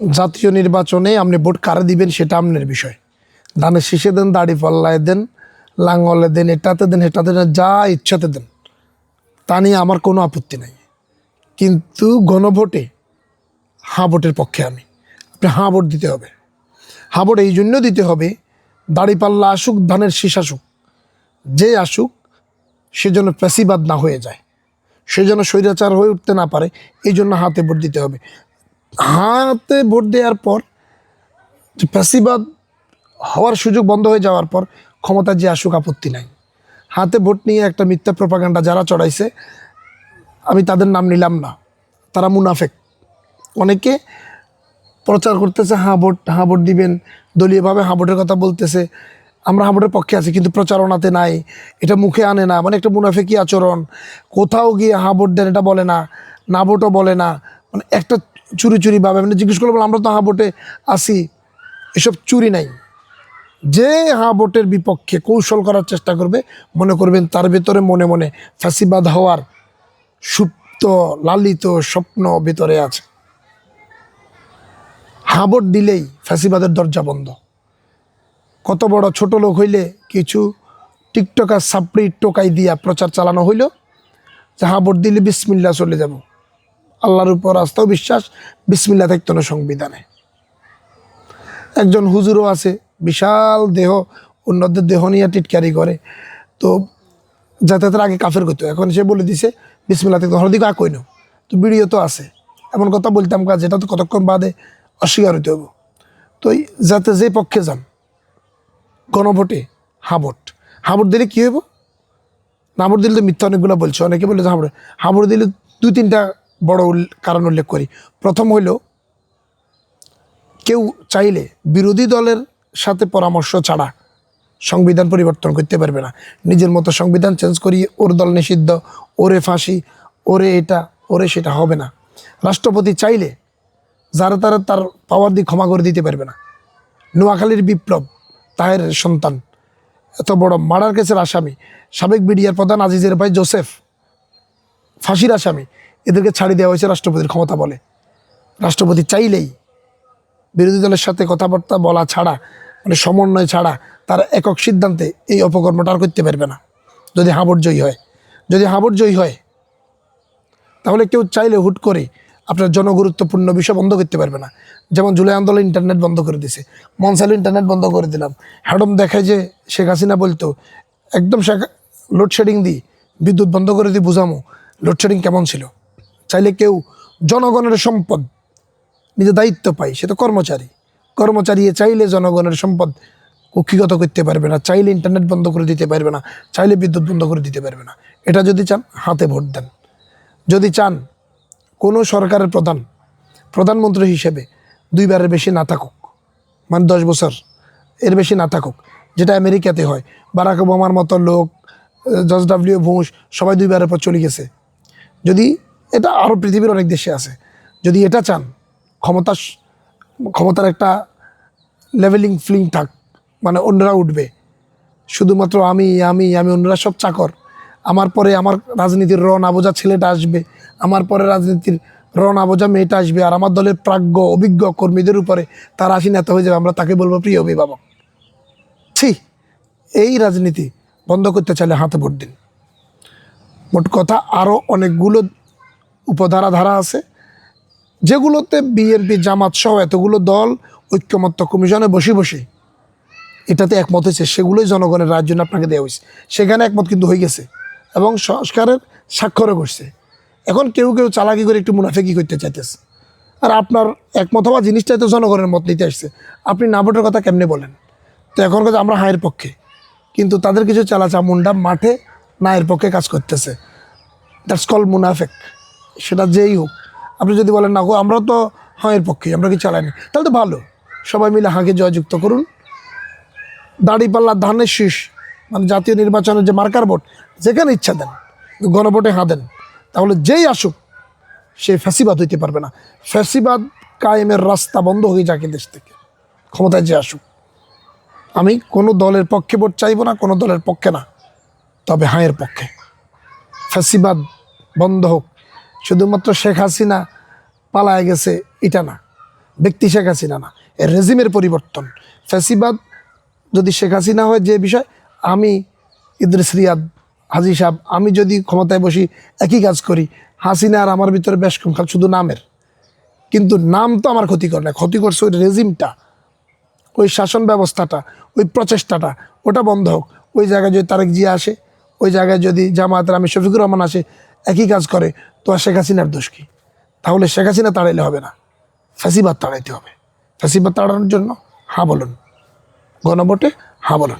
জাতীয় নির্বাচনে আপনি ভোট কারে দিবেন সেটা আপনার বিষয়। ধানের শীষে দেন, দাড়ি পাল্লায় দেন, লাঙ্গলে দেন, এটাতে দেন এটাতে দেন, যা ইচ্ছাতে দেন। তা নিয়ে আমার কোনো আপত্তি নাই। কিন্তু গণভোটে হাঁ ভোটের পক্ষে আমি। আপনি হাঁ ভোট দিতে হবে। হাঁ ভোট এই জন্য দিতে হবে দাড়িপাল্লা আসুক, ধানের শীষ আসুক, যে আসুক, সে যেন প্যাসিবাদ না হয়ে যায়। সে যেন স্বৈরাচার হয়ে উঠতে না পারে, এই জন্য হাতে ভোট দিতে হবে। হাতে ভোট দেওয়ার পর, যে প্যাসিবাদ হওয়ার সুযোগ বন্ধ হয়ে যাওয়ার পর ক্ষমতা যে আসুক আপত্তি নাই। হাতে ভোট নিয়ে একটা মিথ্যা প্রপাগান্ডা যারা চড়াইছে, আমি তাদের নাম নিলাম না। তারা মুনাফেক। অনেকে প্রচার করতেছে হাঁ ভোট হাঁ ভোট দিবেন। দলীয়ভাবে হাঁ ভোটের কথা বলতেছে। আমরা হাঁ ভোটের পক্ষে আছি, কিন্তু প্রচারণাতে নাই। এটা মুখে আনে না। মানে একটা মুনাফেকি আচরণ। কোথাও গিয়ে হাঁ ভোট দেন এটা বলে না। না, ভোটও বলে না। মানে একটা চুরি চুরি ভাবে মানে জিজ্ঞেস করলে বলে, আমরা তো হাঁ ভোটে আসি এসব চুরি নাই। যে হাঁ ভোটের বিপক্ষে কৌশল করার চেষ্টা করবে মনে করবেন তার ভেতরে মনে মনে ফাঁসিবাদ হওয়ার সুপ্ত লালিত স্বপ্ন ভেতরে আছে। হাঁ হাবট দিলেই ফ্যাসিবাদের দরজা বন্ধ। কত বড় ছোট লোক হইলে কিছু টিকটকার সাপড়ি টোকাই দিয়া প্রচার চালানো হইল যে হাঁ হাবট দিলে বিসমিল্লা চলে যাব। আল্লাহর উপর আস্থাও বিশ্বাস বিসমিল্লা থাকতো না সংবিধানে। একজন হুজুরও আছে, বিশাল দেহ, অন্যদের দেহ নিয়ে টিটকারি করে। তো যাতায়াতের আগে কাফের করতো। এখন সে বলে দিছে বিসমিল্লা থাকতো হরদিকে আ কইনো তো ভিডিও তো আছে। এমন কথা বলতাম কাজ যেটা তো কতক্ষণ বাদে অস্বীকার হইতে হব তো যাতে যে পক্ষে যান, গণভোটে হাবট হাবট দিলে কী হইব? নাবর দিলে তো মিথ্যা অনেকগুলো বলছে। অনেকে বলে যে হাবড়ে হাবড় দিলে দুই তিনটা বড় কারণ উল্লেখ করি। প্রথম হইল, কেউ চাইলে বিরোধী দলের সাথে পরামর্শ ছাড়া সংবিধান পরিবর্তন করতে পারবে না। নিজের মতো সংবিধান চেঞ্জ করিয়ে ওর দল নিষিদ্ধ, ওরে ফাঁসি, ওরে এটা, ওরে সেটা হবে না। রাষ্ট্রপতি চাইলে যারা তারা তার পাওয়ার দিয়ে ক্ষমা করে দিতে পারবে না। নোয়াখালীর বিপ্লব, তাহের সন্তান, এত বড় মার্ডার কেসের আসামি, সাবেক বিডিআর প্রধান আজিজের ভাই জোসেফ, ফাঁসির আসামি এদেরকে ছাড়ি দেওয়া হয়েছে রাষ্ট্রপতির ক্ষমতা বলে। রাষ্ট্রপতি চাইলেই বিরোধী দলের সাথে কথাবার্তা বলা ছাড়া মানে সমন্বয় ছাড়া তার একক সিদ্ধান্তে এই অপকর্মটা আর করতে পারবে না। যদি হাবট জয়ী হয়। যদি হাবট জয়ী হয়, তাহলে কেউ চাইলে হুট করে আপনার জনগুরুত্বপূর্ণ বিষয় বন্ধ করতে পারবে না। যেমন জুলাই আন্দোলন ইন্টারনেট বন্ধ করে দিছে। মনসাল ইন্টারনেট বন্ধ করে দিলাম। হ্যাডম দেখায় যে শেখ হাসিনা বলতো, একদম শেখ লোডশেডিং দিই বিদ্যুৎ বন্ধ করে দিই বুঝামো লোডশেডিং কেমন ছিল? চাইলে কেউ জনগণের সম্পদ নিজে দায়িত্ব পায়, সে তো কর্মচারী। কর্মচারী চাইলে জনগণের সম্পদ কক্ষিগত করতে পারবে না, চাইলে ইন্টারনেট বন্ধ করে দিতে পারবে না, চাইলে বিদ্যুৎ বন্ধ করে দিতে পারবে না। এটা যদি চান, হাতে ভোট দেন। যদি চান, কোনো সরকারের প্রধান, প্রধানমন্ত্রী হিসেবে দুইবারের বেশি না থাকুক মানে দশ বছর এর বেশি না থাকুক, যেটা আমেরিকাতে হয়, বারাক ওবামার মতো লোক জর্জ ডাব্লিউ বুশ, সবাই দুইবারের পর চলে গেছে। যদি এটা আরও পৃথিবীর অনেক দেশে আছে। যদি এটা চান, ক্ষমতা ক্ষমতার একটা লেভেলিং ফিলিং থাক মানে অন্যরা উঠবে। শুধুমাত্র আমি আমি আমি, অন্যরা সব চাকর। আমার পরে আমার রাজনীতির র নাবোজা ছেলেটা আসবে, আমার পরে রাজনীতির র নাবোজা মেয়েটা আসবে, আর আমার দলের প্রাজ্ঞ, অভিজ্ঞ কর্মীদের উপরে তার আসি নেতা হয়ে যাবে, আমরা তাকে বলব প্রিয় অভিভাবক। ছি, এই রাজনীতি বন্ধ করতে চাইলে হাতে ভোট দিন। মোট কথা আরও অনেকগুলো উপধারা ধারা আছে। যেগুলোতে বিএনপি জামাত সহ এতগুলো দল, ঐক্যমত্য কমিশনে বসে বসে এটাতে একমত হয়েছে, সেগুলোই জনগণের রায়ের জন্য আপনাকে দেওয়া হয়েছে। সেখানে একমত কিন্তু হয়ে গেছে এবং সংস্কারের স্বাক্ষরও করছে। এখন কেউ কেউ চালাকি করে একটু মুনাফেকি করতে চাইতেছে। আর আপনার একমত হওয়া জিনিসটাই তো জনগণের মত নিতে আসছে। আপনি না ভোটের কথা কেমনে বলেন? তো এখন কথা আমরা হায়ের পক্ষে। কিন্তু তাদের কিছু চালা চামুন্ডা মাঠে নায়ের পক্ষে কাজ করতেছে। দ্যাটস কল মুনাফেক। সেটা যেই হোক। আপনি যদি বলেন, না গো আমরা তো হাঁয়ের পক্ষে, আমরা কি চালাইনি তাহলে তো ভালো। সবাই মিলে হাঁকে জয়যুক্ত করুন। দাড়িপাল্লা ধানের শীষ মানে জাতীয় নির্বাচনের যে মার্কার ভোট, যেখানে ইচ্ছা দেন, গণভোটে হাঁ দেন, তাহলে যেই আসুক, সে ফ্যাসিবাদ হইতে পারবে না। ফ্যাসিবাদ কায়েমের রাস্তা বন্ধ হয়ে যাকে দেশ থেকে। ক্ষমতায় যে আসুক। আমি কোনো দলের পক্ষে ভোট চাইব না, কোনো দলের পক্ষে না, তবে হাঁয়ের পক্ষে। ফ্যাসিবাদ বন্ধ হোক। শুধুমাত্র শেখ হাসিনা পালায় গেছে, এটা না। ব্যক্তি শেখ হাসিনা না। এর রেজিমের পরিবর্তন। ফ্যাসিবাদ যদি শেখ হাসিনা হয় যে বিষয়, আমি ইদ্রিস রিয়াদ, হাজি সাহেব, আমি যদি ক্ষমতায় বসি, একই কাজ করি। হাসিনা আর আমার ভিতরে বেশ কম শুধু নামের। কিন্তু নাম তো আমার ক্ষতি করে না। ক্ষতি করছে ওই রেজিমটা, ওই শাসন ব্যবস্থাটা, ওই প্রচেষ্টাটা। ওটা বন্ধ হোক। ওই জায়গায় যদি তারেক জিয়া আসে, ওই জায়গায় যদি জামায়াতের আমি শফিকুর রহমান আসে একই কাজ করে, তো আর শেখ হাসিনার দোষ কি? তাহলে শেখ হাসিনা তাড়াইলে হবে না। ফ্যাসিবাদ তাড়াইতে হবে। ফ্যাসিবাদ তাড়ানোর জন্য হা বলুন। গণভোটে হা বলুন।